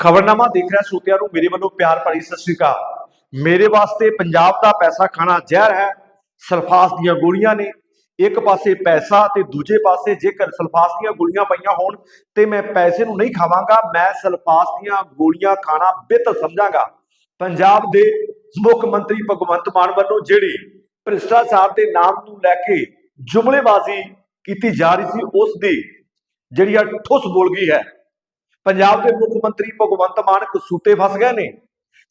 ਖਬਰਨਾਮਾ ਦੇਖ ਰਿਹਾ ਸੋਤਿਆਂ ਨੂੰ, ਮੇਰੇ ਵੱਲੋਂ ਪਿਆਰ ਭਰੀ ਸਤਿ ਸ਼੍ਰੀ ਅਕਾਲ। ਮੇਰੇ ਵਾਸਤੇ ਪੰਜਾਬ ਦਾ ਪੈਸਾ ਖਾਣਾ ਜ਼ਹਿਰ ਹੈ, ਸਲਫਾਸ ਦੀਆਂ ਗੋਲੀਆਂ ਨੇ। ਇੱਕ ਪਾਸੇ ਪੈਸਾ ਤੇ ਦੂਜੇ ਪਾਸੇ ਜੇਕਰ ਸਲਫਾਸ ਦੀਆਂ ਗੋਲੀਆਂ ਪਈਆਂ ਹੋਣ, ਤੇ ਮੈਂ ਪੈਸੇ ਨੂੰ ਨਹੀਂ ਖਾਵਾਂਗਾ, ਮੈਂ ਸਲਫਾਸ ਦੀਆਂ ਗੋਲੀਆਂ ਖਾਣਾ ਬਿਹਤਰ ਸਮਝਾਂਗਾ। ਪੰਜਾਬ ਦੇ ਮੁੱਖ ਮੰਤਰੀ ਭਗਵੰਤ ਮਾਨ ਵੱਲੋਂ ਜਿਹੜੀ ਭ੍ਰਿਸ਼ਟਾਚਾਰ ਦੇ ਨਾਮ ਨੂੰ ਲੈ ਕੇ ਜੁਮਲੇਬਾਜ਼ੀ ਕੀਤੀ ਜਾ ਰਹੀ ਸੀ, ਉਸ ਦੀ ਜਿਹੜੀ ਆ ਠੁੱਸ ਬੋਲ ਗਈ ਹੈ। ਪੰਜਾਬ ਦੇ ਮੁੱਖ ਮੰਤਰੀ ਭਗਵੰਤ ਮਾਨ ਕਸੂਤੇ ਫਸ ਗਏ ਨੇ।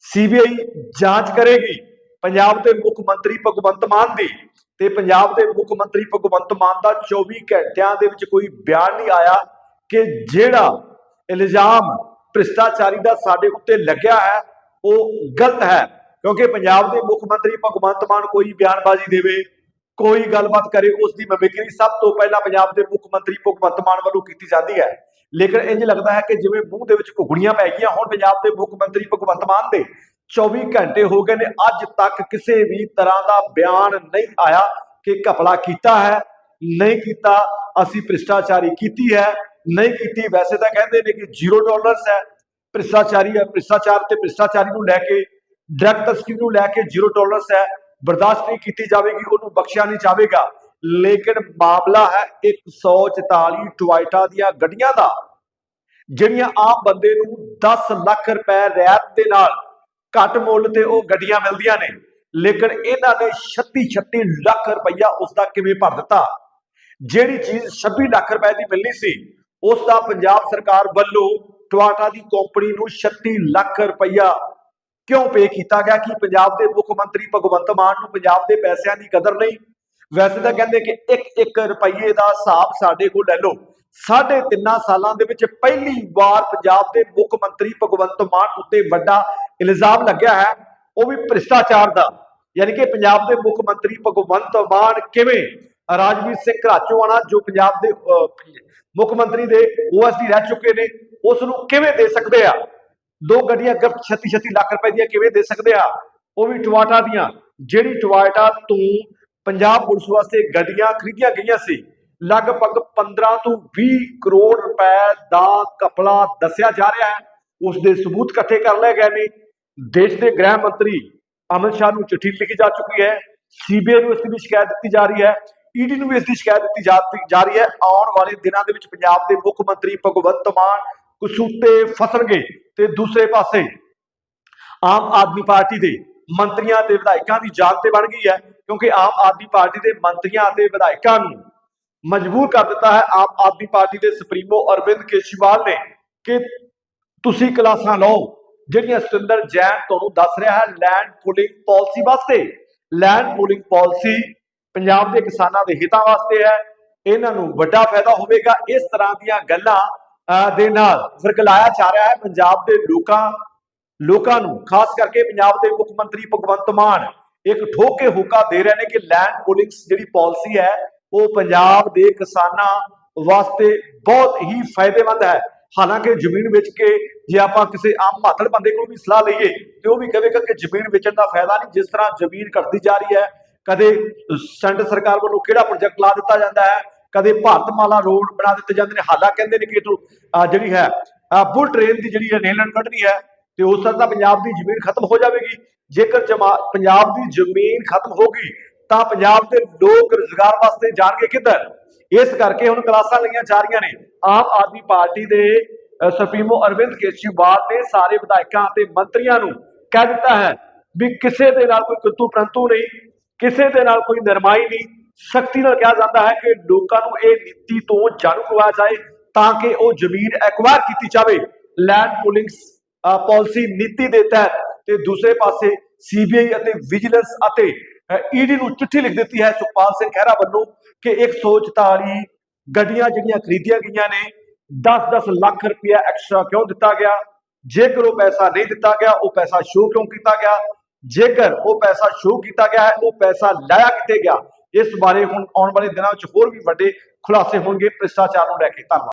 ਸੀਬੀਆਈ ਜਾਂਚ ਕਰੇਗੀ ਪੰਜਾਬ ਦੇ ਮੁੱਖ ਮੰਤਰੀ ਭਗਵੰਤ ਮਾਨ ਦੀ ਤੇ ਪੰਜਾਬ ਦੇ ਮੁੱਖ ਮੰਤਰੀ ਭਗਵੰਤ ਮਾਨ ਦਾ 24 ਘੰਟਿਆਂ ਦੇ ਵਿੱਚ ਕੋਈ ਬਿਆਨ ਨਹੀਂ ਆਇਆ ਕਿ ਜਿਹੜਾ ਇਲਜ਼ਾਮ ਭ੍ਰਿਸ਼ਟਾਚਾਰੀ ਦਾ ਸਾਡੇ ਉੱਤੇ ਲੱਗਿਆ ਹੈ, ਉਹ ਗਲਤ ਹੈ। ਕਿਉਂਕਿ ਪੰਜਾਬ ਦੇ ਮੁੱਖ ਮੰਤਰੀ ਭਗਵੰਤ ਮਾਨ ਕੋਈ ਬਿਆਨਬਾਜ਼ੀ ਦੇਵੇ, ਕੋਈ ਗੱਲਬਾਤ ਕਰੇ, ਉਸ ਦੀ ਮਮਿਕਰੀ ਸਭ ਤੋਂ ਪਹਿਲਾਂ ਪੰਜਾਬ ਦੇ ਮੁੱਖ ਮੰਤਰੀ ਭਗਵੰਤ ਮਾਨ ਵੱਲੋਂ ਕੀਤੀ ਜਾਂਦੀ ਹੈ। ਲੇਕਿਨ ਇੰਜ ਲੱਗਦਾ ਹੈ ਕਿ ਜਿਵੇਂ ਮੂੰਹ ਦੇ ਵਿੱਚ ਘੁਗੜੀਆਂ ਪੈ ਗਈਆਂ ਹੁਣ, ਪੰਜਾਬ ਦੇ ਮੁੱਖ ਮੰਤਰੀ ਭਗਵੰਤ ਮਾਨ ਦੇ 24 ਘੰਟੇ ਹੋ ਗਏ ਨੇ, ਅੱਜ ਤੱਕ ਕਿਸੇ ਵੀ ਤਰ੍ਹਾਂ ਦਾ ਬਿਆਨ ਨਹੀਂ ਆਇਆ ਕਿ ਘਪਲਾ ਕੀਤਾ ਹੈ, ਨਹੀਂ ਕੀਤਾ, ਅਸੀਂ ਭ੍ਰਿਸ਼ਟਾਚਾਰੀ ਕੀਤੀ ਹੈ, ਨਹੀਂ ਕੀਤੀ, ਵੈਸੇ ਤਾਂ ਕਹਿੰਦੇ ਨੇ ਕਿ ਜ਼ੀਰੋ ਟੋਲਰੈਂਸ ਹੈ, ਭ੍ਰਿਸ਼ਟਾਚਾਰੀ ਹੈ, ਭ੍ਰਿਸ਼ਟਾਚਾਰ ਤੇ ਭ੍ਰਿਸ਼ਟਾਚਾਰੀ ਨੂੰ ਲੈ ਕੇ ਡਰਗ ਤਸਕਰੀ ਨੂੰ ਲੈ ਕੇ ਜ਼ੀਰੋ ਟੋਲਰੈਂਸ ਹੈ, ਬਰਦਾਸ਼ਤ ਨਹੀਂ ਕੀਤੀ ਜਾਵੇਗੀ, ਉਹਨੂੰ ਬਖਸ਼ਿਆ ਨਹੀਂ ਜਾਵੇਗਾ। ਲੇਕਿਨ ਮਾਮਲਾ ਹੈ 144 ਟੋਇਟਾ ਦੀਆਂ ਗੱਡੀਆਂ ਦਾ, ਜਿਹੜੀਆਂ ਆਮ ਬੰਦੇ ਨੂੰ 10 ਲੱਖ ਰੁਪਏ ਰਿਆਇਤ ਦੇ ਨਾਲ ਘੱਟ ਮੁੱਲ ਤੇ ਉਹ ਗੱਡੀਆਂ ਮਿਲਦੀਆਂ ਨੇ। ਲੇਕਿਨ ਇਹਨਾਂ ਨੇ 36 36 ਲੱਖ ਰੁਪਈਆ ਉਸ ਦਾ ਕਿਵੇਂ ਭਰ ਦਿੱਤਾ? ਜਿਹੜੀ ਚੀਜ਼ 26 ਲੱਖ ਰੁਪਏ ਦੀ ਮਿਲਣੀ ਸੀ ਉਸ ਦਾ ਪੰਜਾਬ ਸਰਕਾਰ ਵੱਲੋਂ ਟਵਾਟਾ ਦੀ ਕੰਪਨੀ ਨੂੰ 36 ਲੱਖ ਰੁਪਈਆ ਕਿਉਂ ਪੇ ਕੀਤਾ ਗਿਆ ਕਿ ਪੰਜਾਬ ਦੇ ਮੁੱਖ ਮੰਤਰੀ ਭਗਵੰਤ ਮਾਨ ਨੂੰ ਪੰਜਾਬ ਦੇ ਪੈਸਿਆਂ ਦੀ ਕਦਰ ਨਹੀਂ ਵੈਸੇ ਤਾਂ ਕਹਿੰਦੇ ਕਿ ਇੱਕ ਇੱਕ ਰੁਪਈਏ ਦਾ ਹਿਸਾਬ ਸਾਡੇ ਕੋਲ ਲੈ ਲਓ। ਸਾਢੇ ਤਿੰਨਾਂ ਸਾਲਾਂ ਦੇ ਵਿੱਚ ਪਹਿਲੀ ਵਾਰ ਪੰਜਾਬ ਦੇ ਮੁੱਖ ਮੰਤਰੀ ਭਗਵੰਤ ਮਾਨ ਉੱਤੇ ਵੱਡਾ ਇਲਜ਼ਾਮ ਲੱਗਿਆ ਹੈ। ਉਹ ਵੀ ਭ੍ਰਿਸ਼ਟਾਚਾਰ ਦਾ। ਯਾਨੀ ਕਿ ਪੰਜਾਬ ਦੇ ਮੁੱਖ ਮੰਤਰੀ ਭਗਵੰਤ ਮਾਨ ਕਿਵੇਂ? ਰਾਜਵੀਰ ਸਿੰਘ ਘਰਾਚੋਆਣਾ ਜੋ ਪੰਜਾਬ ਦੇ ਮੁੱਖ ਮੰਤਰੀ ਦੇ ਓਐਸਡੀ ਰਹਿ ਚੁੱਕੇ ਨੇ, ਉਸ ਨੂੰ ਕਿਵੇਂ ਦੇ ਸਕਦੇ ਆ? ਦੋ ਗੱਡੀਆਂ ਗਿਫਟ 36 36 ਲੱਖ ਰੁਪਏ ਦੀਆਂ ਕਿਵੇਂ ਦੇ ਸਕਦੇ ਆ? ਉਹ ਵੀ ਟਵਾਟਾ ਦੀਆਂ। ਜਿਹੜੀ ਟਵਾਟਾ ਤੋਂ ਪੰਜਾਬ ਪੁਲਿਸ ਵਾਸਤੇ ਗੱਡੀਆਂ ਖਰੀਦੀਆਂ ਗਈਆਂ ਸੀ। ਲਗਭਗ 15 ਤੋਂ 20 ਕਰੋੜ ਰੁਪਏ ਦਾ ਕਪਲਾ ਦੱਸਿਆ ਜਾ ਰਿਹਾ ਹੈ। ਉਸ ਦੇ ਸਬੂਤ ਇਕੱਠੇ ਕਰ ਲਏ ਗਏ ਨੇ। ਦੇਸ਼ ਦੇ ਗ੍ਰਹਿ ਮੰਤਰੀ ਅਮਿਤ ਸ਼ਾਹ ਨੂੰ ਚਿੱਠੀ ਲਿਖੀ ਜਾ ਚੁੱਕੀ ਹੈ। ਸੀਬੀਆਈ ਨੂੰ ਇਸ ਦੀ ਵੀ ਸ਼ਿਕਾਇਤ ਦਿੱਤੀ ਜਾ ਰਹੀ ਹੈ। ਈਡੀ ਨੂੰ ਵੀ ਇਸ ਦੀ ਸ਼ਿਕਾਇਤ ਦਿੱਤੀ ਜਾ ਜਾ ਰਹੀ ਹੈ। ਆਉਣ ਵਾਲੇ ਦਿਨਾਂ ਦੇ ਵਿੱਚ ਪੰਜਾਬ ਦੇ ਮੁੱਖ ਮੰਤਰੀ ਭਗਵੰਤ ਮਾਨ ਕਸੂਤੇ ਫਸਣਗੇ ਤੇ ਦੂਸਰੇ ਪਾਸੇ ਆਮ ਆਦਮੀ ਪਾਰਟੀ ਦੇ ਮੰਤਰੀਆਂ ਤੇ ਵਿਧਾਇਕਾਂ ਦੀ ਜਾਨ ਤੇ ਬਣ ਗਈ ਹੈ। ਕਿਉਂਕਿ ਆਮ ਆਦਮੀ ਪਾਰਟੀ ਦੇ ਮੰਤਰੀਆਂ ਅਤੇ ਵਿਧਾਇਕਾਂ ਨੂੰ ਮਜਬੂਰ ਕਰ ਦਿੱਤਾ ਹੈ। ਆਮ ਆਦਮੀ ਪਾਰਟੀ ਦੇ ਸੁਪਰੀਮੋ ਅਰਵਿੰਦ ਕੇਜਰੀਵਾਲ ਨੇ ਕਿ ਤੁਸੀਂ ਕਲਾਸਾਂ ਲਓ। ਜਿਹੜੀਆਂ ਸਤਿੰਦਰ ਜੈਨ ਤੁਹਾਨੂੰ ਦੱਸ ਰਿਹਾ ਹੈ ਲੈਂਡ ਪੂਲਿੰਗ ਪਾਲਿਸੀ ਵਾਸਤੇ। ਲੈਂਡ ਪੂਲਿੰਗ ਪਾਲਿਸੀ ਪੰਜਾਬ ਦੇ ਕਿਸਾਨਾਂ ਦੇ ਹਿੱਤਾਂ ਵਾਸਤੇ ਹੈ। ਇਹਨਾਂ ਨੂੰ ਵੱਡਾ ਫਾਇਦਾ ਹੋਵੇਗਾ। ਇਸ ਤਰ੍ਹਾਂ ਦੀਆਂ ਗੱਲਾਂ ਅਹ, ਦੇ ਨਾਲ ਵਰਗਲਾਇਆ ਜਾ ਰਿਹਾ ਹੈ। ਪੰਜਾਬ ਦੇ ਲੋਕਾਂ ਲੋਕਾਂ ਨੂੰ ਖਾਸ ਕਰਕੇ ਪੰਜਾਬ ਦੇ ਮੁੱਖ ਮੰਤਰੀ ਭਗਵੰਤ ਮਾਨ ਇੱਕ ਠੋਕੇ ਕੇ ਹੋਕਾ ਦੇ ਰਹੇ ਨੇ ਕਿ ਲੈਂਡ ਪੂਲਿੰਗ ਜਿਹੜੀ ਪਾਲਿਸੀ ਹੈ, ਉਹ ਪੰਜਾਬ ਦੇ ਕਿਸਾਨਾਂ ਵਾਸਤੇ ਬਹੁਤ ਹੀ ਫਾਇਦੇਮੰਦ ਹੈ। ਹਾਲਾਂਕਿ ਜ਼ਮੀਨ ਵੇਚ ਕੇ ਜੇ ਆਪਾਂ ਕਿਸੇ ਆਮ ਮਾਤੜ ਬੰਦੇ ਕੋਲ ਵੀ ਸਲਾਹ ਲਈਏ, ਤੇ ਉਹ ਵੀ ਕਹੇਗਾ ਕਿ ਜ਼ਮੀਨ ਵੇਚਣ ਦਾ ਫਾਇਦਾ ਨਹੀਂ, ਜਿਸ ਤਰ੍ਹਾਂ ਜ਼ਮੀਨ ਘਟਦੀ ਜਾ ਰਹੀ ਹੈ, ਕਦੇ ਸੈਂਟਰ ਸਰਕਾਰ ਵੱਲੋਂ ਕਿਹੜਾ ਪ੍ਰੋਜੈਕਟ ਲਾ ਦਿੱਤਾ ਜਾਂਦਾ ਹੈ, ਕਦੇ ਭਾਰਤਮਾਲਾ ਰੋਡ ਬਣਾ ਦਿੱਤੇ ਜਾਂਦੇ ਨੇ ਹਾਲਾ ਕਹਿੰਦੇ ਨੇ ਕਿ ਜਿਹੜੀ ਹੈ ਬੁਲ ਟ੍ਰੇਨ ਦੀ ਜਿਹੜੀ ਹੈ ਨੇਲਨ ਕੱਢਣੀ ਹੈ, ਤੇ ਉਸ ਤਰ੍ਹਾਂ ਤਾਂ ਪੰਜਾਬ ਦੀ ਜ਼ਮੀਨ ਖਤਮ ਹੋ ਜਾਵੇਗੀ। ਜੇਕਰ ਜਮਾ- ਪੰਜਾਬ ਦੀ ਜ਼ਮੀਨ ਖਤਮ ਹੋ ਗਈ, ਤਾਂ ਪੰਜਾਬ ਦੇ ਲੋਕ ਰੁਜ਼ਗਾਰ ਵਾਸਤੇ ਜਾਣਗੇ ਕਿੱਧਰ? ਇਸ ਕਰਕੇ ਹੁਣ ਕਲਾਸਾਂ ਲਈਆਂ ਜਾ ਰਹੀਆਂ ਨੇ। ਆਮ ਆਦਮੀ ਪਾਰਟੀ ਦੇ ਸੁਪਰੀਮੋ ਅਰਵਿੰਦ ਕੇਜਰੀਵਾਲ ਨੇ ਸਾਰੇ ਵਿਧਾਇਕਾਂ ਅਤੇ ਮੰਤਰੀਆਂ ਨੂੰ ਕਹਿ ਦਿੱਤਾ ਹੈ ਵੀ ਕਿਸੇ ਦੇ ਨਾਲ ਕੋਈ ਕਿੰਤੂ ਪ੍ਰੰਤੂ ਨਹੀਂ, ਕਿਸੇ ਦੇ ਨਾਲ ਕੋਈ ਨਰਮਾਈ ਨਹੀਂ। ਸਖਤੀ ਨਾਲ ਕਿਹਾ ਜਾਂਦਾ ਹੈ ਕਿ ਲੋਕਾਂ ਨੂੰ ਇਹ ਨੀਤੀ ਤੋਂ ਜਾਣੂ ਕਰਵਾਇਆ ਜਾਏ ਤਾਂ ਕਿ ਉਹ ਜ਼ਮੀਨ ਐਕਵਾਇਰ ਕੀਤੀ ਜਾਵੇ। ਲੈਂਡ ਪੂਲਿੰਗ ਪਾਲਿਸੀ ਨੀਤੀ ਦੇ ਤਹਿਤ ਤੇ ਦੂਸਰੇ ਪਾਸੇ ਸੀਬੀਆਈ ਅਤੇ ਵਿਜੀਲੈਂਸ ਅਤੇ ਈਡੀ ਨੂੰ ਚਿੱਠੀ ਲਿਖ ਦਿੱਤੀ ਹੈ ਸੁਖਪਾਲ ਸਿੰਘ ਖਹਿਰਾ ਵੱਲੋਂ ਕਿ 144 ਗੱਡੀਆਂ ਜਿਹੜੀਆਂ ਖਰੀਦੀਆਂ ਗਈਆਂ ਨੇ 10-10 ਲੱਖ ਰੁਪਇਆ ਐਕਸਟਰਾ ਕਿਉਂ ਦਿੱਤਾ ਗਿਆ? ਜੇਕਰ ਉਹ ਪੈਸਾ ਨਹੀਂ ਦਿੱਤਾ ਗਿਆ, ਉਹ ਪੈਸਾ ਸ਼ੋਅ ਕਿਉਂ ਕੀਤਾ ਗਿਆ? ਜੇਕਰ ਉਹ ਪੈਸਾ ਸ਼ੋਅ ਕੀਤਾ ਗਿਆ ਹੈ, ਉਹ ਪੈਸਾ ਲਾਇਆ ਕਿੱਥੇ ਗਿਆ? ਇਸ ਬਾਰੇ ਹੁਣ ਆਉਣ ਵਾਲੇ ਦਿਨਾਂ ਵਿੱਚ ਹੋਰ ਵੀ ਵੱਡੇ ਖੁਲਾਸੇ ਹੋਣਗੇ। ਭ੍ਰਿਸ਼ਟਾਚਾਰ ਨੂੰ ਲੈ ਕੇ ਧੰਨਵਾਦ।